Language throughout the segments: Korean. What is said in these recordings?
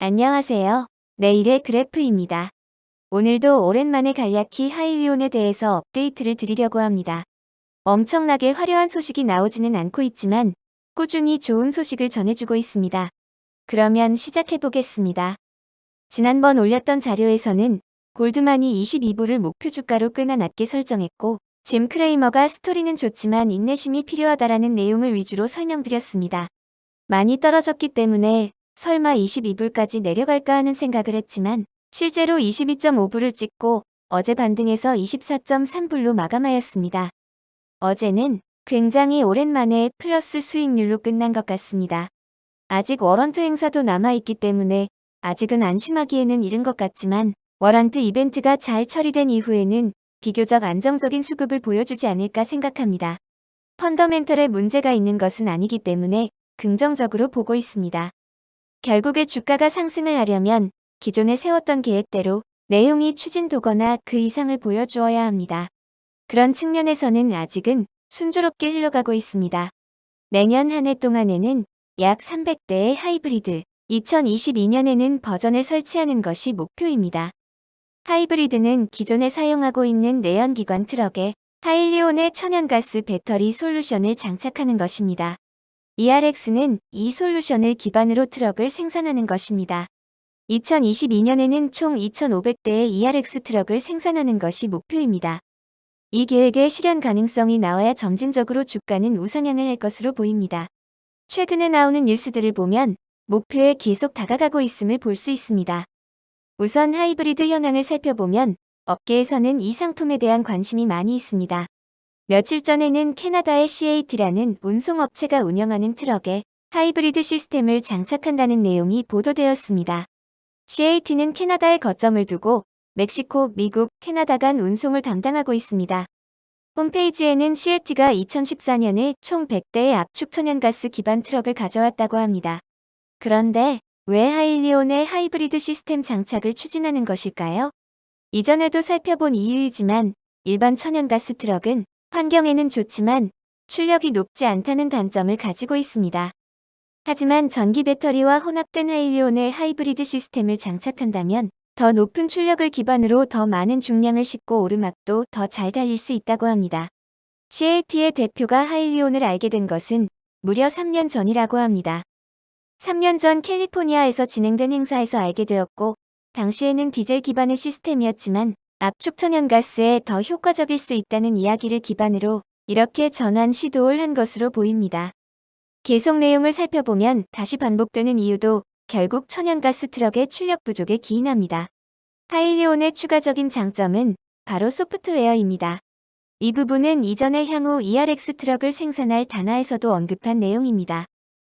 안녕하세요. 내일의 그래프입니다. 오늘도 오랜만에 간략히 하이위온에 대해서 업데이트를 드리려고 합니다. 엄청나게 화려한 소식이 나오지는 않고 있지만 꾸준히 좋은 소식을 전해주고 있습니다. 그러면 시작해보겠습니다. 지난번 올렸던 자료에서는 골드만이 22부를 목표 주가로 꽤나 낮게 설정했고 짐 크레이머가 스토리는 좋지만 인내심이 필요하다라는 내용을 위주로 설명드렸습니다. 많이 떨어졌기 때문에 설마 22불까지 내려갈까 하는 생각을 했지만 실제로 22.5불을 찍고 어제 반등해서 24.3불로 마감하였습니다. 어제는 굉장히 오랜만에 플러스 수익률로 끝난 것 같습니다. 아직 워런트 행사도 남아있기 때문에 아직은 안심하기에는 이른 것 같지만 워런트 이벤트가 잘 처리된 이후에는 비교적 안정적인 수급을 보여주지 않을까 생각합니다. 펀더멘털에 문제가 있는 것은 아니기 때문에 긍정적으로 보고 있습니다. 결국에 주가가 상승을 하려면 기존에 세웠던 계획대로 내용이 추진도거나 그 이상을 보여주어야 합니다. 그런 측면에서는 아직은 순조롭게 흘러가고 있습니다. 내년 한 해 동안에는 약 300대의 하이브리드, 2022년에는 버전을 설치하는 것이 목표입니다. 하이브리드는 기존에 사용하고 있는 내연기관 트럭에 하일리온의 천연가스 배터리 솔루션을 장착하는 것입니다. ERX는 이 솔루션을 기반으로 트럭을 생산하는 것입니다. 2022년에는 총 2,500대의 ERX 트럭을 생산하는 것이 목표입니다. 이 계획의 실현 가능성이 나와야 점진적으로 주가는 우상향을 할 것으로 보입니다. 최근에 나오는 뉴스들을 보면 목표에 계속 다가가고 있음을 볼 수 있습니다. 우선 하이브리드 현황을 살펴보면 업계에서는 이 상품에 대한 관심이 많이 있습니다. 며칠 전에는 캐나다의 CAT라는 운송업체가 운영하는 트럭에 하이브리드 시스템을 장착한다는 내용이 보도되었습니다. CAT는 캐나다에 거점을 두고 멕시코, 미국, 캐나다 간 운송을 담당하고 있습니다. 홈페이지에는 CAT가 2014년에 총 100대의 압축 천연가스 기반 트럭을 가져왔다고 합니다. 그런데 왜 하일리온의 하이브리드 시스템 장착을 추진하는 것일까요? 이전에도 살펴본 이유이지만 일반 천연가스 트럭은 환경에는 좋지만 출력이 높지 않다는 단점을 가지고 있습니다. 하지만 전기 배터리와 혼합된 하일리온의 하이브리드 시스템을 장착한다면 더 높은 출력을 기반으로 더 많은 중량을 싣고 오르막도 더 잘 달릴 수 있다고 합니다. CAT의 대표가 하일리온을 알게 된 것은 무려 3년 전이라고 합니다. 3년 전 캘리포니아에서 진행된 행사에서 알게 되었고 당시에는 디젤 기반의 시스템이었지만 압축 천연가스에 더 효과적일 수 있다는 이야기를 기반으로 이렇게 전환 시도를 한 것으로 보입니다. 계속 내용을 살펴보면 다시 반복되는 이유도 결국 천연가스 트럭의 출력 부족에 기인합니다. 하일리온의 추가적인 장점은 바로 소프트웨어입니다. 이 부분은 이전에 향후 ERX 트럭을 생산할 단화에서도 언급한 내용입니다.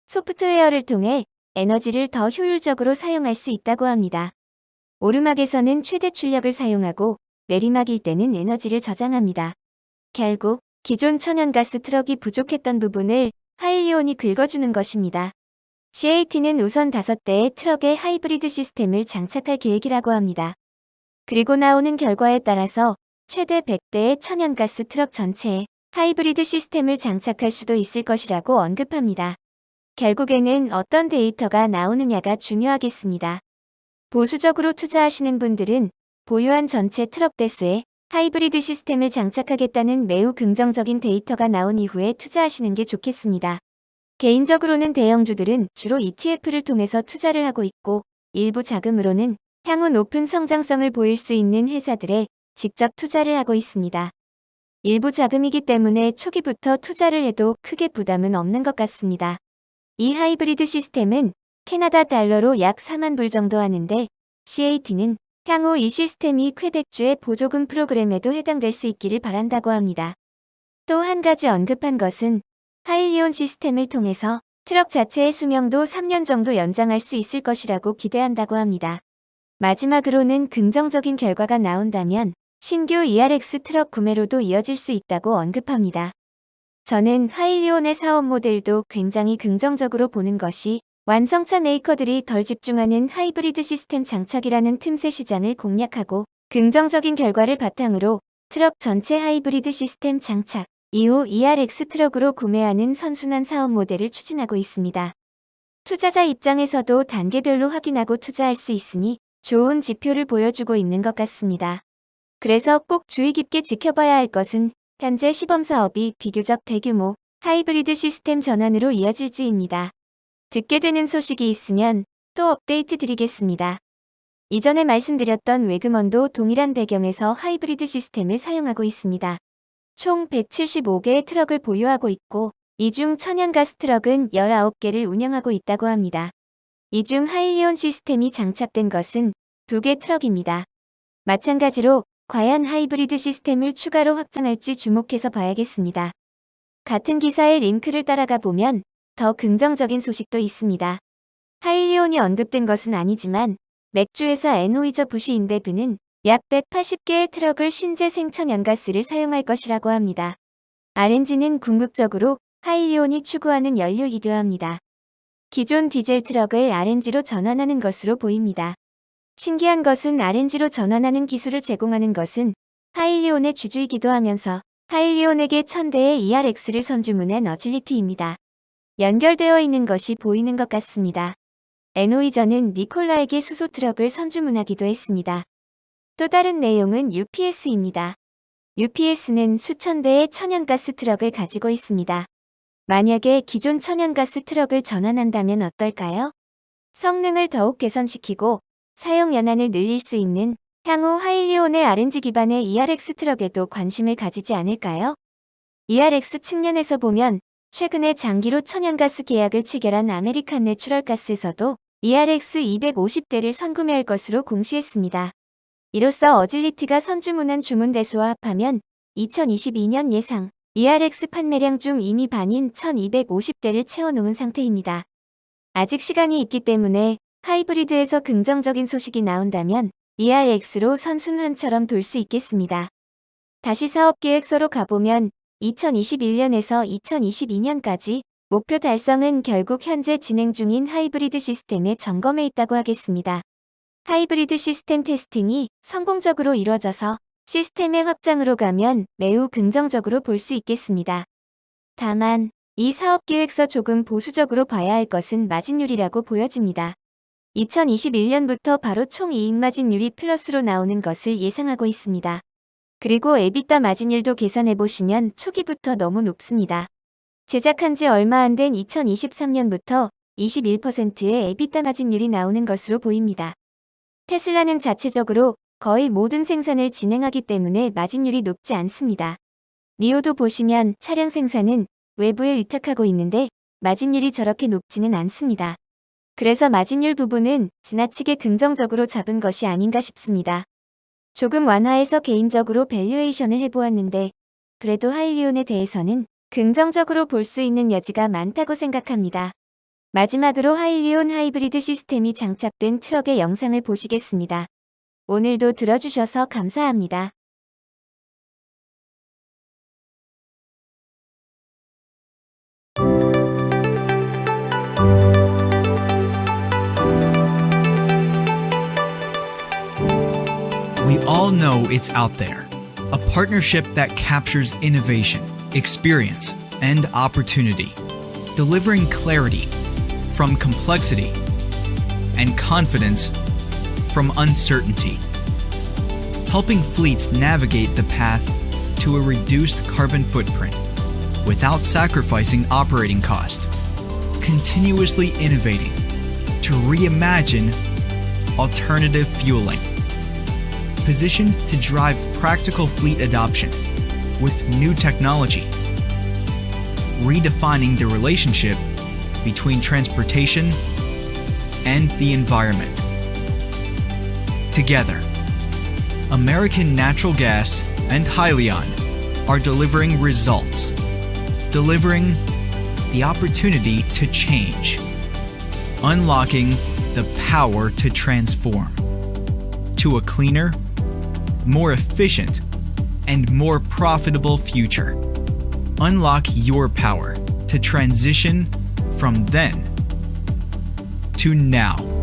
소프트웨어를 통해 에너지를 더 효율적으로 사용할 수 있다고 합니다. 오르막에서는 최대 출력을 사용하고 내리막일 때는 에너지를 저장합니다. 결국 기존 천연가스 트럭이 부족했던 부분을 하일리온이 긁어주는 것입니다. CAT는 우선 5대의 트럭에 하이브리드 시스템을 장착할 계획이라고 합니다. 그리고 나오는 결과에 따라서 최대 100대의 천연가스 트럭 전체에 하이브리드 시스템을 장착할 수도 있을 것이라고 언급합니다. 결국에는 어떤 데이터가 나오느냐가 중요하겠습니다. 보수적으로 투자하시는 분들은 보유한 전체 트럭 대수에 하이브리드 시스템을 장착하겠다는 매우 긍정적인 데이터가 나온 이후에 투자하시는 게 좋겠습니다. 개인적으로는 대형주들은 주로 ETF를 통해서 투자를 하고 있고 일부 자금으로는 향후 높은 성장성을 보일 수 있는 회사들에 직접 투자를 하고 있습니다. 일부 자금이기 때문에 초기부터 투자를 해도 크게 부담은 없는 것 같습니다. 이 하이브리드 시스템은 캐나다 달러로 약 4만 불 정도 하는데 CAT는 향후 이 시스템이 퀘벡주의 보조금 프로그램에도 해당될 수 있기를 바란다고 합니다. 또 한 가지 언급한 것은 하일리온 시스템을 통해서 트럭 자체의 수명도 3년 정도 연장할 수 있을 것이라고 기대한다고 합니다. 마지막으로는 긍정적인 결과가 나온다면 신규 ERX 트럭 구매로도 이어질 수 있다고 언급합니다. 저는 하일리온의 사업 모델도 굉장히 긍정적으로 보는 것이 완성차 메이커들이 덜 집중하는 하이브리드 시스템 장착이라는 틈새 시장을 공략하고 긍정적인 결과를 바탕으로 트럭 전체 하이브리드 시스템 장착, 이후 ERX 트럭으로 구매하는 선순환 사업 모델을 추진하고 있습니다. 투자자 입장에서도 단계별로 확인하고 투자할 수 있으니 좋은 지표를 보여주고 있는 것 같습니다. 그래서 꼭 주의 깊게 지켜봐야 할 것은 현재 시범 사업이 비교적 대규모 하이브리드 시스템 전환으로 이어질지입니다. 듣게 되는 소식이 있으면 또 업데이트 드리겠습니다. 이전에 말씀드렸던 외금원도 동일한 배경에서 하이브리드 시스템을 사용하고 있습니다. 총 175개의 트럭을 보유하고 있고 이 중 천연가스 트럭은 19개를 운영하고 있다고 합니다. 이 중 하일리온 시스템이 장착된 것은 2개 트럭입니다. 마찬가지로 과연 하이브리드 시스템을 추가로 확장할지 주목해서 봐야겠습니다. 같은 기사의 링크를 따라가 보면 더 긍정적인 소식도 있습니다. 하일리온이 언급된 것은 아니지만 맥주회사 에노이저 부시 인베브는 약 180개의 트럭을 신재 생천 연가스를 사용할 것이라고 합니다. RNG는 궁극적으로 하일리온이 추구하는 연료이기도 합니다. 기존 디젤 트럭을 RNG로 전환하는 것으로 보입니다. 신기한 것은 RNG로 전환하는 기술을 제공하는 것은 하일리온의 주주이기도 하면서 하일리온에게 1000대의 ERX를 선주문한 어질리티입니다. 연결되어 있는 것이 보이는 것 같습니다. 에노이저는 니콜라에게 수소 트럭을 선주문하기도 했습니다. 또 다른 내용은 UPS입니다. UPS는 수천 대의 천연가스 트럭을 가지고 있습니다. 만약에 기존 천연가스 트럭을 전환한다면 어떨까요? 성능을 더욱 개선시키고 사용 연한을 늘릴 수 있는 향후 하일리온의 RNG 기반의 ERX 트럭에도 관심을 가지지 않을까요? ERX 측면에서 보면 최근에 장기로 천연가스 계약을 체결한 아메리칸 내추럴가스에서도 ERX 250대를 선구매할 것으로 공시했습니다. 이로써 어질리티가 선주문한 주문 대수와 합하면 2022년 예상 ERX 판매량 중 이미 반인 1250대를 채워놓은 상태입니다. 아직 시간이 있기 때문에 하이브리드에서 긍정적인 소식이 나온다면 ERX로 선순환처럼 돌 수 있겠습니다. 다시 사업 계획서로 가보면 2021년에서 2022년까지 목표 달성은 결국 현재 진행 중인 하이브리드 시스템의 점검에 있다고 하겠습니다. 하이브리드 시스템 테스팅이 성공적으로 이뤄져서 시스템의 확장으로 가면 매우 긍정적으로 볼 수 있겠습니다. 다만 이 사업 계획서 조금 보수적으로 봐야 할 것은 마진율이라고 보여집니다. 2021년부터 바로 총 이익 마진율이 플러스로 나오는 것을 예상하고 있습니다. 그리고 에비타 마진율도 계산해 보시면 초기부터 너무 높습니다. 제작한 지 얼마 안 된 2023년부터 21%의 에비타 마진율이 나오는 것으로 보입니다. 테슬라는 자체적으로 거의 모든 생산을 진행하기 때문에 마진율이 높지 않습니다. 니오도 보시면 차량 생산은 외부에 위탁하고 있는데 마진율이 저렇게 높지는 않습니다. 그래서 마진율 부분은 지나치게 긍정적으로 잡은 것이 아닌가 싶습니다. 조금 완화해서 개인적으로 밸류에이션을 해보았는데 그래도 하일리온에 대해서는 긍정적으로 볼 수 있는 여지가 많다고 생각합니다. 마지막으로 하일리온 하이브리드 시스템이 장착된 트럭의 영상을 보시겠습니다. 오늘도 들어주셔서 감사합니다. All know it's out there. A partnership that captures innovation, experience, and opportunity, delivering clarity from complexity and confidence from uncertainty, helping fleets navigate the path to a reduced carbon footprint without sacrificing operating cost, continuously innovating to reimagine alternative fueling positioned to drive practical fleet adoption with new technology, redefining the relationship between transportation and the environment. Together, American Natural Gas and Hyliion are delivering results, delivering the opportunity to change, unlocking the power to transform to a cleaner, more efficient, and more profitable future. Unlock your power to transition from then to now.